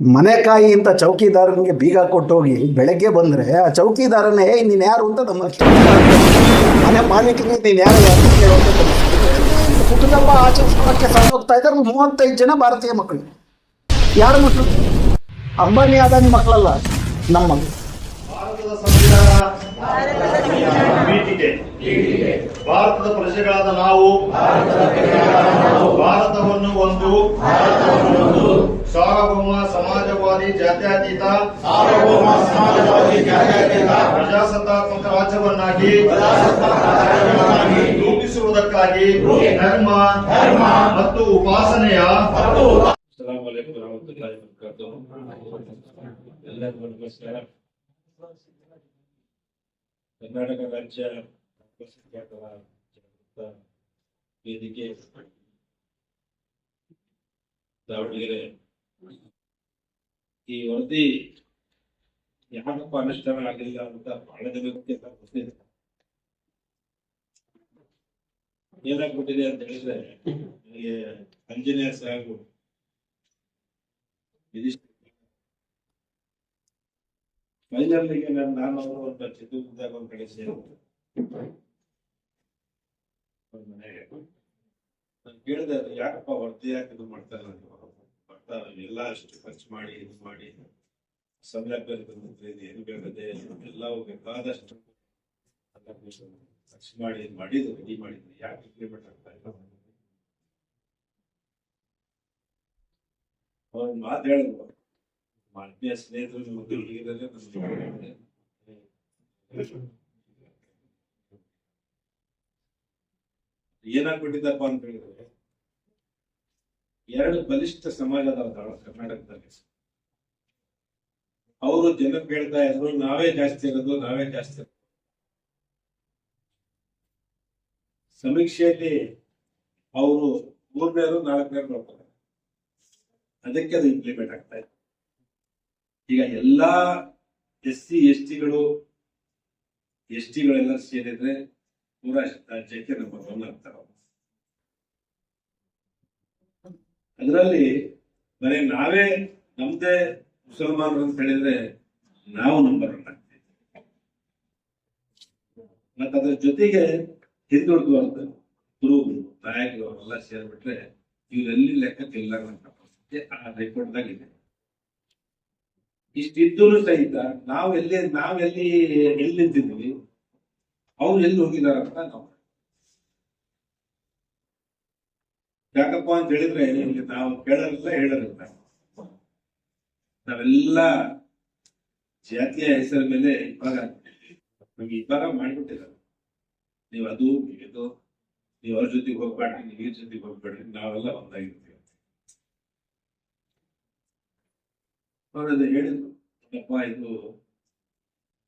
ಮನೆಕಾಯಿ ಅಂತ ಚೌಕಿದಾರನಿಗೆ ಬೀಗ ಕೊಟ್ಟೋಗಿ ಬೆಳಗ್ಗೆ ಬಂದರೆ ಆ ಚೌಕಿದಾರನೇ "ಏಯ್, ನೀನು ಯಾರು ಅಂತ ನಮ್ಮ ಮನೆ ಮಾಲೀಕನಿಗೆ ನೀನು ಯಾರು. ಕುಟುಂಬ ಆಚರಿಸೋಕ್ಕೆ ಸಾಗೋಗ್ತಾ ಇದ್ದಾರೆ ಮೂವತ್ತೈದು ಜನ ಭಾರತೀಯ ಮಕ್ಕಳು. ಯಾರು ಮಕ್ಕಳು? ಅಂಬಾನಿ ಅದಾನಿ ಮಕ್ಕಳಲ್ಲ ನಮ್ಮ ಭಾರತದ ಪ್ರಜೆಗಳಾದ ನಾವು ಭಾರತವನ್ನು ಒಂದು सार्वभौम समाजवादी जातीत सार्वभौम समाजवादी जातीत प्रजासत्तात्मक राज्यवी ರೂಪಿಸುವುದಕ್ಕಾಗಿ ಧರ್ಮ ಧರ್ಮ ಮತ್ತು ಉಪಾಸನೆಯ ಕರ್ನಾಟಕ ರಾಜ್ಯ ವೇದಿಕೆ ದಾವಣಗೆರೆ ಈ ವರದಿ ಯಾಕಪ್ಪ ಅನುಷ್ಠಾನ ಆಗಿಲ್ಲ ಅಂತ ಬಹಳ ಜನಕ್ಕೆ ಗೊತ್ತಿದೆ. ಏನಾಗ್ಬಿಟ್ಟಿದೆ ಅಂತ ಹೇಳಿದ್ರೆ, ನನಗೆ ಆಂಜನೇಯ ಸಾಹೇಬ್ ಫೈನಲ್ಗೆ ನಾನು ನಾನು ಅವರು ಒಂದು ಚಿತ್ರದುರ್ಗದಾಗ ಒಂದ್ ಕಡೆ ಸೇರಿದ್ದೆ ಮನೆಗೆ. ನಾನು ಕೇಳಿದೆ ಯಾಕಪ್ಪ ವರದಿ ಯಾಕೆ ಇದು ಮಾಡ್ತಾರೆ ಬರ್ತ ಎಲ್ಲ ಅಷ್ಟು, ಖರ್ಚು ಮಾಡಿ, ಇದು ಮಾಡಿ. ಸೌಲಭ್ಯ ಬಂದಿದ್ರೆ ಏನು ಬೇಕದೆ ಎಲ್ಲ ಬೇಕಾದಷ್ಟು ಖರ್ಚು ಮಾಡಿ, ಇದು ಮಾಡಿದ್ರು ರೆಡಿ ಮಾಡಿದ್ರು ಯಾಕೆ ಇಂಪ್ಲಿಮೆಂಟ್ ಆಗ್ತಾ ಇಲ್ಲ ಅವ್ರು ಮಾತು ಹೇಳಿದ್ರು ಸ್ನೇಹಿತರು ನಮ್ಗೆ ಏನಾಗ್ಬಿಟ್ಟಿದ್ದಪ್ಪ ಅಂತ ಹೇಳಿದ್ರೆ ಎರಡು ಬಲಿಷ್ಠ ಸಮಾಜ ಅದಾವ ಕರ್ನಾಟಕದಲ್ಲಿ. ಅವರು ಜನಕ್ಕೆ ಹೇಳ್ತಾ ಇದ್ರು ನಾವೇ ಜಾಸ್ತಿ ಇರೋದು, ನಾವೇ ಜಾಸ್ತಿ ಇರೋದು. ಸಮೀಕ್ಷೆಯಲ್ಲಿ ಅವರು ಮೂರನೇರು, ನಾಲ್ಕನೇರು ನೋಡ್ತಾರೆ. ಅದಕ್ಕೆ ಅದು ಇಂಪ್ಲಿಮೆಂಟ್ ಆಗ್ತಾ ಇದೆ. ಈಗ ಎಲ್ಲಾ ಎಸ್ ಸಿ, ಎಸ್ ಟಿಗಳು ಎಸ್ ಟಿಗಳೆಲ್ಲ ಸೇರಿದ್ರೆ ನೂರ ರಾಜ್ಯಕ್ಕೆ ನಂಬರ್ ಒನ್ ಆಗ್ತಾರೆ ಅದರಲ್ಲಿ ಬರೀ ನಾವೇ ನಮ್ದೇ ಮುಸಲ್ಮಾನರು ಅಂತ ಹೇಳಿದ್ರೆ ನಾವು ನಂಬರ್ ಆಗ್ತೀವಿ ಮತ್ತೆ ಅದ್ರ ಜೊತೆಗೆ ಹಿಂದ್ ಅಂತ ಗುರು ನಾಯಕರು ಅವರೆಲ್ಲ ಸೇರ್ಬಿಟ್ರೆ ಇವರೆಲ್ಲಿ ಲೆಕ್ಕಕ್ಕಿಲ್ಲ ಅಂತ ಪರಿಸ್ಥಿತಿ ಆ ಹೈಕೋರ್ಟ್ದಾಗ ಇದೆ. ಇಷ್ಟಿದ್ದು ಸಹಿತ ನಾವು ಎಲ್ಲಿ ನಾವೆಲ್ಲಿ ಎಲ್ಲಿ ಎಲ್ಲಿ ನಿಂತಿದ್ವಿ ಅವ್ರು ಎಲ್ಲಿ ಹೋಗಿದ್ದಾರೆ ಅಂತ ನಾವು ಯಾಕಪ್ಪ ಅಂತ ಹೇಳಿದ್ರೆ ನಿಮ್ಗೆ ನಾವು ಕೇಳೋರಿಲ್ಲ ಹೇಳೋರಿಲ್ಲ ನಾವೆಲ್ಲ ಜಾತಿಯ ಹೆಸರ ಮೇಲೆ ಇಬ್ಬಾಗ. ನಮ್ಗೆ ಇಬ್ಬಾಗ ಮಾಡ್ಬಿಟ್ಟಿದ್ದಾರೆ. ನೀವು ಅದು ಇದು, ನೀವು ಅವ್ರ ಜೊತೆಗೆ ಹೋಗ್ಬೇಡ್ರಿ ನೀವು ಇವ್ರ ಜೊತೆಗೆ ಹೋಗ್ಬೇಡ್ರಿ ನಾವೆಲ್ಲ ಒಂದಾಗಿರ್ತೀವಿ. ಅವ್ರು ಅದು ಹೇಳಿದ್ರು, ಅಪ್ಪ, ಇದು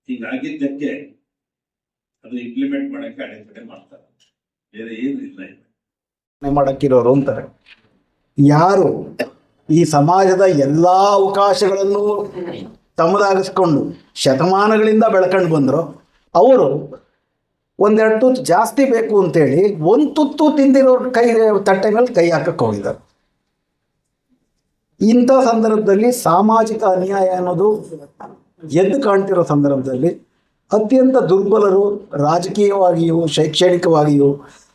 ಹೀಗಾಗಿದ್ದಕ್ಕೆ ಅದು ಇಂಪ್ಲಿಮೆಂಟ್ ಮಾಡಕ್ಕೆ ಅಡೆತಡೆ ಮಾಡ್ತಾರೆ. ಬೇರೆ ಏನು ಇಲ್ಲ ಇದು. ಮಾಡಕ್ಕಿರೋರು ಅಂತಾರೆ. ಯಾರು ಈ ಸಮಾಜದ ಎಲ್ಲ ಅವಕಾಶಗಳನ್ನು ತಮ್ಮದಾಗಿಸ್ಕೊಂಡು ಶತಮಾನಗಳಿಂದ ಬೆಳ್ಕೊಂಡು ಬಂದರು, ಅವರು ಒಂದೆರಡು ತುತ್ತು ಜಾಸ್ತಿ ಬೇಕು ಅಂತೇಳಿ ಒಂದು ತುತ್ತು ತಿಂದಿರೋ ಕೈ ತಟ್ಟೆ ಮೇಲೆ ಕೈ ಹಾಕಕ್ಕೆ ಹೋಗಿದ್ದಾರೆ. ಇಂಥ ಸಂದರ್ಭದಲ್ಲಿ ಸಾಮಾಜಿಕ ಅನ್ಯಾಯ ಅನ್ನೋದು ಎದ್ದು ಕಾಣ್ತಿರೋ ಸಂದರ್ಭದಲ್ಲಿ ಅತ್ಯಂತ ದುರ್ಬಲರು ರಾಜಕೀಯವಾಗಿಯೂ ಶೈಕ್ಷಣಿಕವಾಗಿಯೂ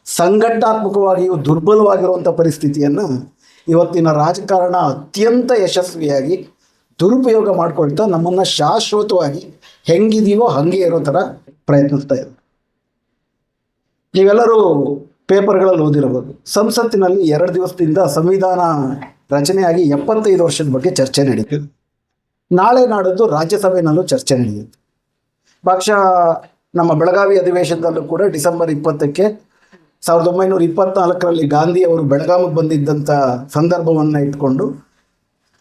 ಸಂಘಟನಾತ್ಮಕವಾಗಿಯೂ ದುರ್ಬಲವಾಗಿರುವಂಥ ಪರಿಸ್ಥಿತಿಯನ್ನು ಇವತ್ತಿನ ರಾಜಕಾರಣ ಅತ್ಯಂತ ಯಶಸ್ವಿಯಾಗಿ ದುರುಪಯೋಗ ಮಾಡ್ಕೊಳ್ತಾ ನಮ್ಮನ್ನು ಶಾಶ್ವತವಾಗಿ ಹೆಂಗಿದೀವೋ ಹಾಗೆ ಇರೋ ಥರ ಪ್ರಯತ್ನಿಸ್ತಾ ಇದೆ. ನೀವೆಲ್ಲರೂ ಪೇಪರ್ಗಳಲ್ಲಿ ಓದಿರಬಹುದು. ಸಂಸತ್ತಿನಲ್ಲಿ ಎರಡು ದಿವಸದಿಂದ ಸಂವಿಧಾನ ರಚನೆಯಾಗಿ ಎಪ್ಪತ್ತೈದು ವರ್ಷದ ಬಗ್ಗೆ ಚರ್ಚೆ ನಡೆಯಿತು ನಾಳೆ ನಾಡದ್ದು ರಾಜ್ಯಸಭೆಯಲ್ಲೂ ಚರ್ಚೆ ನಡೆಯುತ್ತೆ. ಬಹುಶಃ ನಮ್ಮ ಬೆಳಗಾವಿ ಅಧಿವೇಶನದಲ್ಲೂ ಕೂಡ ಡಿಸೆಂಬರ್ ಇಪ್ಪತ್ತಕ್ಕೆ ಸಾವಿರದ ಒಂಬೈನೂರ ಇಪ್ಪತ್ನಾಲ್ಕರಲ್ಲಿ ಗಾಂಧಿ ಅವರು ಬೆಳಗಾವಿಗೆ ಬಂದಿದ್ದಂಥ ಸಂದರ್ಭವನ್ನು ಇಟ್ಕೊಂಡು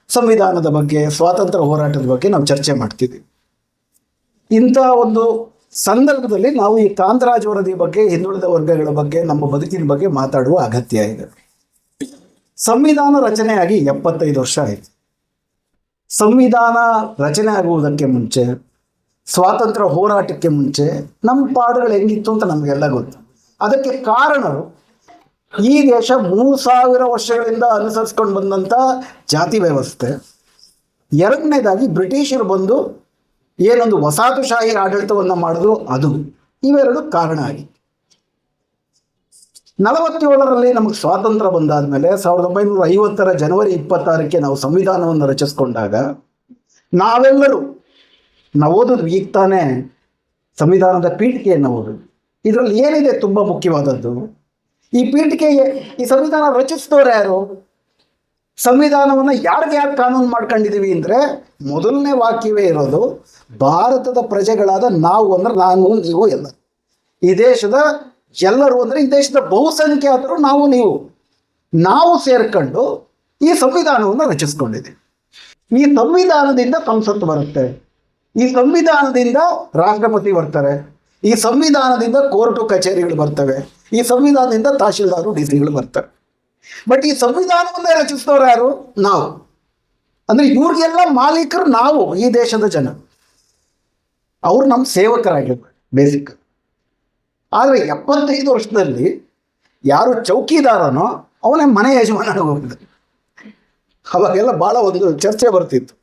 ಸಂವಿಧಾನದ ಬಗ್ಗೆ, ಸ್ವಾತಂತ್ರ್ಯ ಹೋರಾಟದ ಬಗ್ಗೆ ನಾವು ಚರ್ಚೆ ಮಾಡ್ತಿದ್ವಿ. ಇಂಥ ಒಂದು ಸಂದರ್ಭದಲ್ಲಿ ನಾವು ಈ ಕಾಂತರಾಜ್ ವರದಿ ಬಗ್ಗೆ, ಹಿಂದುಳಿದ ವರ್ಗಗಳ ಬಗ್ಗೆ, ನಮ್ಮ ಬದುಕಿನ ಬಗ್ಗೆ ಮಾತಾಡುವ ಅಗತ್ಯ ಇದೆ. ಸಂವಿಧಾನ ರಚನೆಯಾಗಿ ಎಪ್ಪತ್ತೈದು ವರ್ಷ ಆಯಿತು. ಸಂವಿಧಾನ ರಚನೆ ಆಗುವುದಕ್ಕೆ ಮುಂಚೆ, ಸ್ವಾತಂತ್ರ್ಯ ಹೋರಾಟಕ್ಕೆ ಮುಂಚೆ ನಮ್ಮ ಪಾಡುಗಳು ಹೆಂಗಿತ್ತು ಅಂತ ನಮಗೆಲ್ಲ ಗೊತ್ತು. ಅದಕ್ಕೆ ಕಾರಣ ಈ ದೇಶ ಮೂರು ಸಾವಿರ ವರ್ಷಗಳಿಂದ ಅನುಸರಿಸ್ಕೊಂಡು ಬಂದಂಥ ಜಾತಿ ವ್ಯವಸ್ಥೆ. ಎರಡನೇದಾಗಿ ಬ್ರಿಟಿಷರು ಬಂದು ಏನೊಂದು ವಸಾಹತುಶಾಹಿ ಆಡಳಿತವನ್ನು ಮಾಡಿದ್ರು ಅದು. ಇವೆರಡು ಕಾರಣ ಆಗಿ. ನಲವತ್ತೇಳರಲ್ಲಿ ನಮಗೆ ಸ್ವಾತಂತ್ರ್ಯ ಬಂದಾದ ಮೇಲೆ ಸಾವಿರದ ಒಂಬೈನೂರ ಐವತ್ತರ ಜನವರಿ ಇಪ್ಪತ್ತಾರಕ್ಕೆ ನಾವು ಸಂವಿಧಾನವನ್ನು ರಚಿಸ್ಕೊಂಡಾಗ ನಾವೆಲ್ಲರೂ, ನಾವು ಓದೋದು ಈಗ ತಾನೇ ಸಂವಿಧಾನದ ಪೀಠಿಕೆಯನ್ನು ಓದೋದು. ಇದರಲ್ಲಿ ಏನಿದೆ ತುಂಬ ಮುಖ್ಯವಾದದ್ದು? ಈ ಪೀಠಿಕೆಗೆ ಈ ಸಂವಿಧಾನ ರಚಿಸಿದವರು ಯಾರು? ಸಂವಿಧಾನವನ್ನು ಯಾರಿಗೆ ಯಾರು ಕಾನೂನು ಮಾಡ್ಕೊಂಡಿದೀವಿ ಅಂದರೆ ಮೊದಲನೇ ವಾಕ್ಯವೇ ಇರೋದು, ಭಾರತದ ಪ್ರಜೆಗಳಾದ ನಾವು ಅಂದ್ರೆ ನಾನು, ನೀವು, ಎಲ್ಲ. ಈ ದೇಶದ ಎಲ್ಲರೂ ಅಂದರೆ ಈ ದೇಶದ ಬಹುಸಂಖ್ಯಾತರು ನಾವು, ನೀವು. ನಾವು ಸೇರ್ಕೊಂಡು ಈ ಸಂವಿಧಾನವನ್ನು ರಚಿಸ್ಕೊಂಡಿದೆ ಈ ಸಂವಿಧಾನದಿಂದ ಸಂಸತ್ತು ಬರುತ್ತೆ. ಈ ಸಂವಿಧಾನದಿಂದ ರಾಷ್ಟ್ರಪತಿ ಬರ್ತಾರೆ. ಈ ಸಂವಿಧಾನದಿಂದ ಕೋರ್ಟು ಕಚೇರಿಗಳು ಬರ್ತವೆ. ಈ ಸಂವಿಧಾನದಿಂದ ತಹಶೀಲ್ದಾರು, ಡಿ ಸಿಗಳು ಬರ್ತವೆ ಬಟ್ ಈ ಸಂವಿಧಾನವನ್ನೇ ರಚಿಸಿದವರು ಯಾರು? ನಾವು. ಅಂದ್ರೆ ಇವ್ರಿಗೆಲ್ಲ ಮಾಲೀಕರು ನಾವು, ಈ ದೇಶದ ಜನ. ಅವ್ರು ನಮ್ಮ ಸೇವಕರಾಗಿರ್ಬೇಕು, ಬೇಸಿಕ್. ಆದರೆ ಎಪ್ಪತ್ತೈದು ವರ್ಷದಲ್ಲಿ ಯಾರು ಚೌಕಿದಾರನೋ, ಅವನೇ ಮನೆ ಯಜಮಾನ ಹೋಗಿದ್ದ ಅವಾಗೆಲ್ಲ ಭಾಳ ಒಂದು ಚರ್ಚೆ ಬರ್ತಿತ್ತು.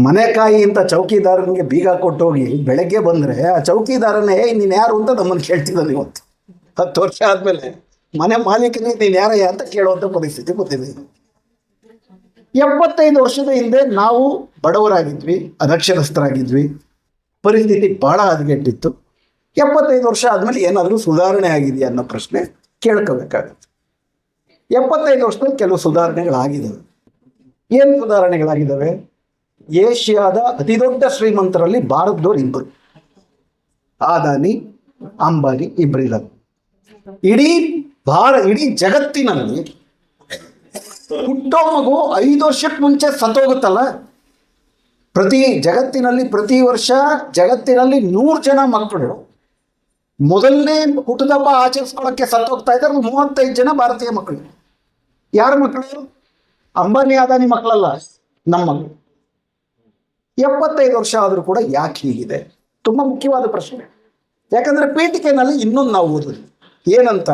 ಮನೆಕಾಯಿ ಅಂತ ಚೌಕಿದಾರನಿಗೆ ಬೀಗ ಕೊಟ್ಟೋಗಿ ಬೆಳಗ್ಗೆ ಬಂದರೆ ಆ ಚೌಕಿದಾರನೇ "ಏಯ್, ನೀನು ಯಾರು ಅಂತ ನಮ್ಮನ್ನು ಕೇಳ್ತಿದ್ದಾನೆ ಇವತ್ತು. ಹತ್ತು ವರ್ಷ ಆದಮೇಲೆ ಮನೆ ಮಾಲೀಕನೇ ನೀನು ಯಾರಯ್ಯ ಅಂತ ಕೇಳುವಂಥ ಪರಿಸ್ಥಿತಿ ಗೊತ್ತಿದೆ ಎಪ್ಪತ್ತೈದು ವರ್ಷದ ಹಿಂದೆ ನಾವು ಬಡವರಾಗಿದ್ವಿ ಅನಕ್ಷರಸ್ಥರಾಗಿದ್ವಿ. ಪರಿಸ್ಥಿತಿ ಭಾಳ ಹದಗೆಟ್ಟಿತ್ತು. ಎಪ್ಪತ್ತೈದು ವರ್ಷ ಆದಮೇಲೆ ಏನಾದರೂ ಸುಧಾರಣೆ ಆಗಿದೆಯಾ ಅನ್ನೋ ಪ್ರಶ್ನೆ ಕೇಳ್ಕೋಬೇಕಾಗುತ್ತೆ. ಎಪ್ಪತ್ತೈದು ವರ್ಷದಲ್ಲಿ ಕೆಲವು ಸುಧಾರಣೆಗಳಾಗಿದ್ದಾವೆ ಏನು ಸುಧಾರಣೆಗಳಾಗಿದ್ದಾವೆ ಏಷ್ಯಾದ ಅತಿದೊಡ್ಡ ಶ್ರೀಮಂತರಲ್ಲಿ ಭಾರತದವ್ರು ಇಬ್ಬರು ಆದಾನಿ, ಅಂಬಾನಿ ಇಬ್ಬರಿದ್ದಾರೆ ಇಡೀ ಭಾರ, ಇಡೀ ಜಗತ್ತಿನಲ್ಲಿ ಹುಟ್ಟೋ ಮಗು ಐದು ವರ್ಷಕ್ಕೆ ಮುಂಚೆ ಸತ್ತೋಗುತ್ತಲ್ಲ? ಪ್ರತಿ ಜಗತ್ತಿನಲ್ಲಿ, ಪ್ರತಿ ವರ್ಷ ಜಗತ್ತಿನಲ್ಲಿ ನೂರು ಜನ ಮಕ್ಕಳು ಮೊದಲನೇ ಹುಟ್ಟದಬ್ಬ ಆಚರಿಸ್ಕೊಳ್ಳೋಕ್ಕೆ ಸತ್ತೋಗ್ತಾ ಇದ್ದಾರೆ, ಮೂವತ್ತೈದು ಜನ ಭಾರತೀಯ ಮಕ್ಕಳು. ಯಾರ ಮಕ್ಕಳು? ಅಂಬಾನಿ, ಆದಾನಿ ಮಕ್ಕಳಲ್ಲ ನಮ್ಮ ಮಕ್ಕಳು ಎಪ್ಪತ್ತೈದು ವರ್ಷ ಆದರೂ ಕೂಡ ಯಾಕೆ ಹೀಗಿದೆ? ತುಂಬ ಮುಖ್ಯವಾದ ಪ್ರಶ್ನೆ. ಯಾಕಂದ್ರೆ ಪೇಟಿಕೆನಲ್ಲಿ ಇನ್ನೊಂದು ನಾವು ಓದಿದ್ವಿ ಏನಂತ?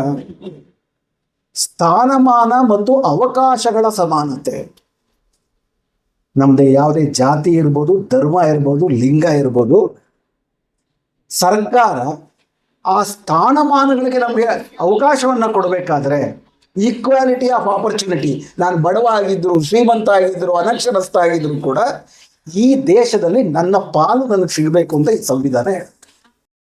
ಸ್ಥಾನಮಾನ ಮತ್ತು ಅವಕಾಶಗಳ ಸಮಾನತೆ. ನಮ್ದೆ ಯಾವುದೇ ಜಾತಿ ಇರ್ಬೋದು, ಧರ್ಮ ಇರ್ಬೋದು, ಲಿಂಗ ಇರ್ಬೋದು. ಸರ್ಕಾರ ಆ ಸ್ಥಾನಮಾನಗಳಿಗೆ ನಮಗೆ ಅವಕಾಶವನ್ನು ಕೊಡಬೇಕಾದ್ರೆ ಈಕ್ವಾಲಿಟಿ ಆಫ್ ಆಪರ್ಚುನಿಟಿ ನಾನು ಬಡವ ಆಗಿದ್ರು, ಶ್ರೀಮಂತ ಆಗಿದ್ರು, ಅನಕ್ಷರಸ್ಥ ಆಗಿದ್ರು ಕೂಡ ಈ ದೇಶದಲ್ಲಿ ನನ್ನ ಪಾಲು ನನಗೆ ಸಿಗಬೇಕು ಅಂತ ಸಂವಿಧಾನ ಹೇಳುತ್ತೆ